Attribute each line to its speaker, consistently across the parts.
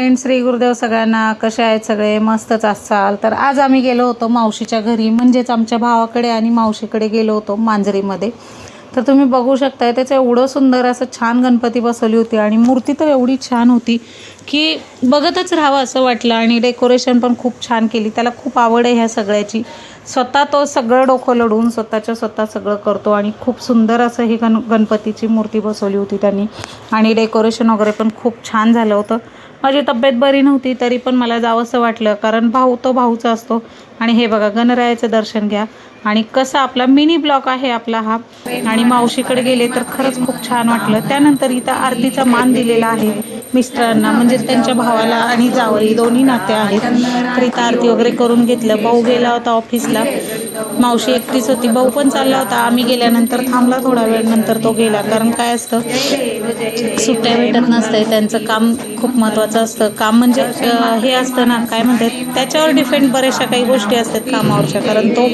Speaker 1: Friend Shri Gurudev सगळ्यांना कसे आहेत सगळे? मस्तच असाल. तर आज आम्ही गेलो होतो मावशीच्या घरी. म्हणजेच आमच्या भावाकडे आणि मावशीकडे गेलो होतो मांजरीमध्ये. तर तुम्ही बघू शकताय त्याचं एवढं सुंदर असं छान गणपती बसवली होती आणि मूर्ती तर एवढी छान होती की बघतच राहावं असं वाटलं आणि डेकोरेशन पण खूप छान केली. त्याला खूप आवड आहे ह्या सगळ्याची. स्वतः तो सगळं डोकं लढून स्वतःच्या स्वतः सगळं करतो आणि खूप सुंदर असं ही गण गणपतीची मूर्ती बसवली होती त्यांनी. आणि डेकोरेशन वगैरे पण खूप छान झालं होतं. माझी तब्येत बरी नव्हती तरी पण मला जावंसं वाटलं. कारण भाऊ तो भाऊचा असतो. आणि हे बघा गणरायाचं दर्शन घ्या. आणि कसा आपला मिनी ब्लॉक आहे आपला हा. आणि मावशीकडे गेले तर खरंच खूप छान वाटलं. त्यानंतर इथं आरतीचा मान दिलेला आहे मिस्टरांना. म्हणजे त्यांच्या भावाला आणि जावई दोन्ही नाते आहेत. तर इथं आरती वगैरे करून घेतलं. भाऊ गेला होता ऑफिसला मावशी एकटीच होती भाऊ पण चालला होता. आम्ही गेल्यानंतर थांबला थोडा वेळ नंतर तो गेला. कारण काय असतं सुट्ट्या भेटत नसते त्यांचं काम खूप महत्त्वाचं असतं. काम म्हणजे हे असतं ना काय म्हणतात त्याच्यावर डिपेंड बऱ्याचशा काही गोष्टी असतात कामावरच्या. कारण तो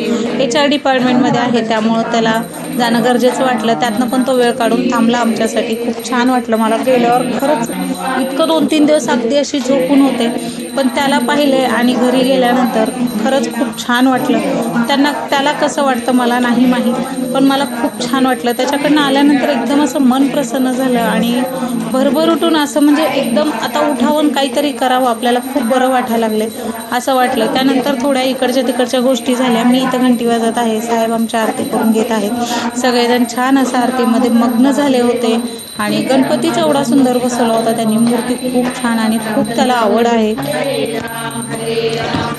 Speaker 1: एच आर डिपार्टमेंटमध्ये आहे त्यामुळं त्याला जाणं गरजेचं वाटलं. त्यातनं पण तो वेळ काढून थांबला आमच्यासाठी. खूप छान वाटलं मला. गेल्यावर खरंच इतकं दोन तीन दिवस अगदी अशी झोपून होते. पण त्याला पाहिले आणि घरी गेल्यानंतर खरंच खूप छान वाटलं. त्यांना त्याला कसं वाटतं मला नाही माहीत. पण मला खूप छान वाटलं. त्याच्याकडनं आल्यानंतर एकदम असं मन प्रसन्न झालं आणि भरभर उठून असं म्हणजे एकदम आता उठावून काहीतरी करावं आपल्याला खूप बरं वाटायला लागले असं वाटलं. त्यानंतर थोड्या इकडच्या तिकडच्या गोष्टी झाल्या. मी इथं घंटी वाजत आहे. साहेब आमच्या आरती करून घेत आहेत. सगळेजण छान असं आरतीमध्ये मग्न झाले होते आणि गणपतीचा एवढा सुंदर बसवला होता. त्यांनी मूर्ती खूप छान आणि खूप त्याला आवड आहे.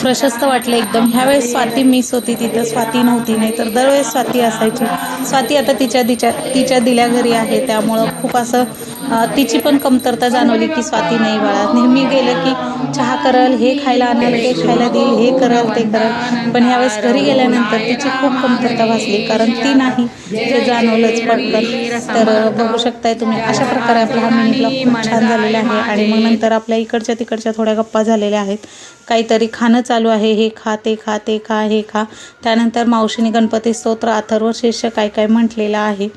Speaker 1: प्रशस्त वाटलं एकदम. ह्यावेळेस स्वाती मिस होती तिथं. स्वाती नव्हती नाही तर दरवेळेस स्वाती असायची. स्वाती आता तिच्या तिच्या तिच्या दिल्या घरी आहे. त्यामुळं खूप असं तिची पण कमतरता जाणवली की स्वाती नाही बाळा. नेहमी गेलं की चहा करल हे खायला आणाल ते खायला देईल हे करल ते करल. पण ह्यावेळेस घरी गेल्यानंतर तिची खूप कमतरता भासली. कारण ती नाही ते जाणवलंच पटकन. तर बघू शकताय तुम्ही अशा प्रकारे आपला हा मिनी ब्लॉग खूप छान झालेला आहे. आणि मग नंतर आपल्या इकडच्या तिकडच्या थोड्या गप्पा झालेल्या आहेत. काहीतरी खाणं चालू आहे. हे खा ते खा ते खा हे खा. त्यानंतर मावशीने गणपती स्तोत्र अथर्व शिष्य काय काय म्हटलेलं आहे.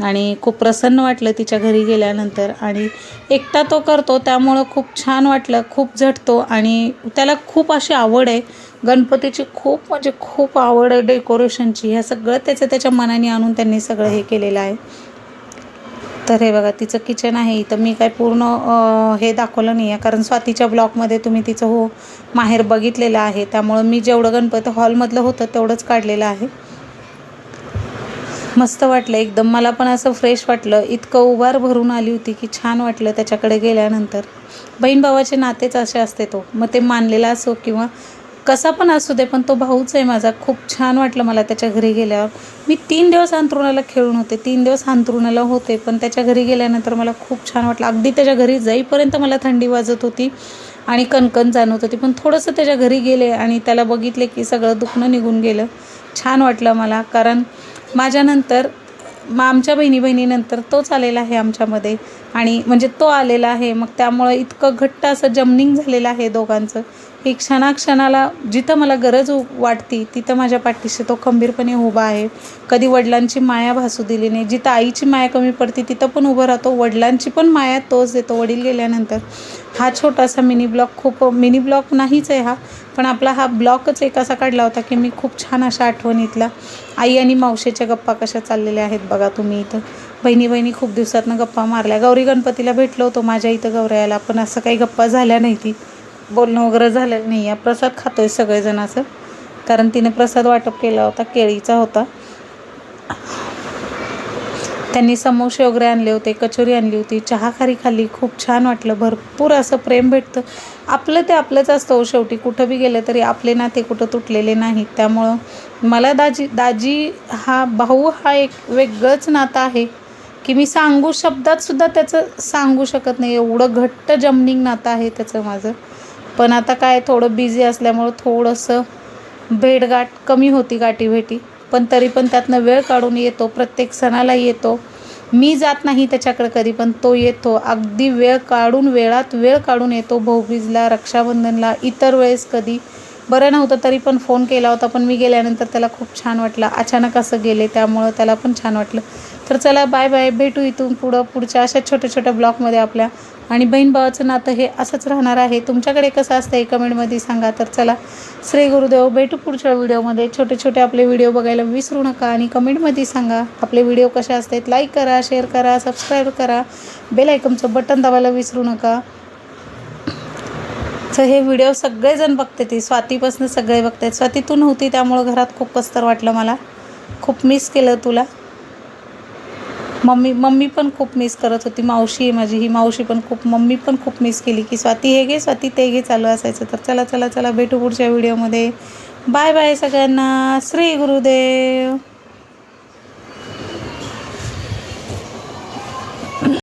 Speaker 1: आणि खूप प्रसन्न वाटलं तिच्या घरी गेल्यानंतर. आणि एकटा तो करतो त्यामुळं खूप छान वाटलं खूप झटतो. आणि त्याला खूप अशी आवड आहे. गणपतीची खूप म्हणजे खूप आवड आहे डेकोरेशनची. ह्या सगळं त्याचं त्याच्या मनाने आणून त्यांनी सगळं हे केलेलं आहे. तर हे बघा तिचं किचन आहे इथं. मी काय पूर्ण हे दाखवलं नाही आहे कारण स्वातीच्या ब्लॉकमध्ये तुम्ही तिचं हो माहेर बघितलेलं आहे. त्यामुळं मी जेवढं गणपती हॉलमधलं होतं तेवढंच काढलेलं आहे. मस्त वाटलं. एकदम मला पण असं फ्रेश वाटलं. इतकं उभार भरून आली होती की छान वाटलं त्याच्याकडे गेल्यानंतर. बहीण भावाचे नातेच असे असते तो. मग ते मानलेला असो किंवा कसा पण असू दे पण तो भाऊच आहे माझा. खूप छान वाटलं मला त्याच्या घरी गेल्यावर. मी तीन दिवस अंतरुणाला खेळून होते. तीन दिवस अंतरुणाला होते पण त्याच्या घरी गेल्यानंतर मला खूप छान वाटलं. अगदी त्याच्या घरी जाईपर्यंत मला थंडी वाजत होती आणि कणकण जाणवत होती. पण थोडंसं त्याच्या घरी गेले आणि त्याला बघितले की सगळं दुखणं निघून गेलं. छान वाटलं मला कारण माझ्यानंतर मग आमच्या बहिणी बहिणीनंतर तोच आलेला आहे आमच्यामध्ये. आणि म्हणजे तो आलेला आहे. मग त्यामुळं इतकं घट्ट असं जमनिंग झालेलं आहे दोघांचं. की क्षणाक्षणाला जिथं मला गरज उ- वाटती तिथं माझ्या पाठीशी तो खंबीरपणे उभा आहे. कधी वडिलांची माया भासू दिली नाही. जिथं आईची माया कमी पडते तिथं पण उभं राहतो. वडिलांची पण माया तोच देतो. वडील गेल्यानंतर हा छोटासा मिनी ब्लॉक खूप मिनी ब्लॉक नाहीच आहे हा पण आपला हा ब्लॉकच एक असा काढला होता की मी खूप छान अशा आठवणीतला आई आणि मावशीच्या गप्पा कशा चाललेल्या आहेत बघा तुम्ही इथं. बहिणी बहिणी खूप दिवसातनं गप्पा मारल्या. गौरी गणपतीला भेटलो होतो माझ्या इथं गौऱ्याला पण असं काही गप्पा झाल्या नाही ती बोलणं वगैरे झालेलं नाही. आहे प्रसाद खातोय सगळेजण असं. कारण तिने प्रसाद वाटप केला होता केळीचा होता. त्यांनी समोसे वगैरे आणले होते कचोरी आणली होती. चहा खारी खाल्ली. खूप छान वाटलं. भरपूर असं प्रेम भेटतं. आपलं ते आपलंच असतं हो शेवटी. कुठं बी गेलं तरी आपले नाते कुठं तुटलेले नाहीत. त्यामुळं मला दाजी दाजी हा भाऊ हा एक वेगळंच नातं आहे की मी सांगू शब्दात सुद्धा त्याचं सांगू शकत नाही. एवढं घट्ट जमनिंग नातं आहे त्याचं माझं. पण आता काय थोडं बिझी असल्यामुळं थोडंसं भेटगाठ कमी होती गाठीभेटी. पण तरी पण त्यातनं वेळ काढून येतो प्रत्येक सणाला येतो. मी जात नाही त्याच्याकडे कधी पण तो येतो. अगदी वेळ काढून वेळात वेळ काढून येतो भाऊबीजला रक्षाबंधनला इतर वेळेस कधी. बरं नव्हतं तरी पण फोन केला होता पण मी गेल्यानंतर त्याला खूप छान वाटलं. अचानक असं गेले त्यामुळं त्याला पण छान वाटलं. तर चला बाय बाय भेटू इथून पुढं पुढच्या अशा छोट्या छोट्या ब्लॉगमध्ये आपल्या. आणि बहीण भावाचं नातं हे असंच राहणार आहे. तुमच्याकडे कसं असतं हे कमेंटमध्ये सांगा. तर चला श्री गुरुदेव भेटू पुढच्या व्हिडिओमध्ये. छोटे छोटे आपले व्हिडिओ बघायला विसरू नका आणि कमेंटमध्ये सांगा. आपले व्हिडिओ कसे असतात? लाईक करा शेअर करा सबस्क्राईब करा. बेल आयकमचं बटन दाबायला विसरू नका. तर हे व्हिडिओ सगळेजण बघते ती स्वातीपासून सगळे बघतात. स्वाती तू नव्हती त्यामुळं घरात खूप कसतर वाटलं मला. खूप मिस केलं तुला. मम्मी मम्मी पण खूप मिस करत होती. मावशी आहे माझी. ही मावशी पण खूप मम्मी पण खूप मिस केली की स्वाती हे घे स्वाती ते घे चालू असायचं. तर चला चला चला भेटू पुढच्या व्हिडिओमध्ये बाय बाय सगळ्यांना. श्री गुरुदेव.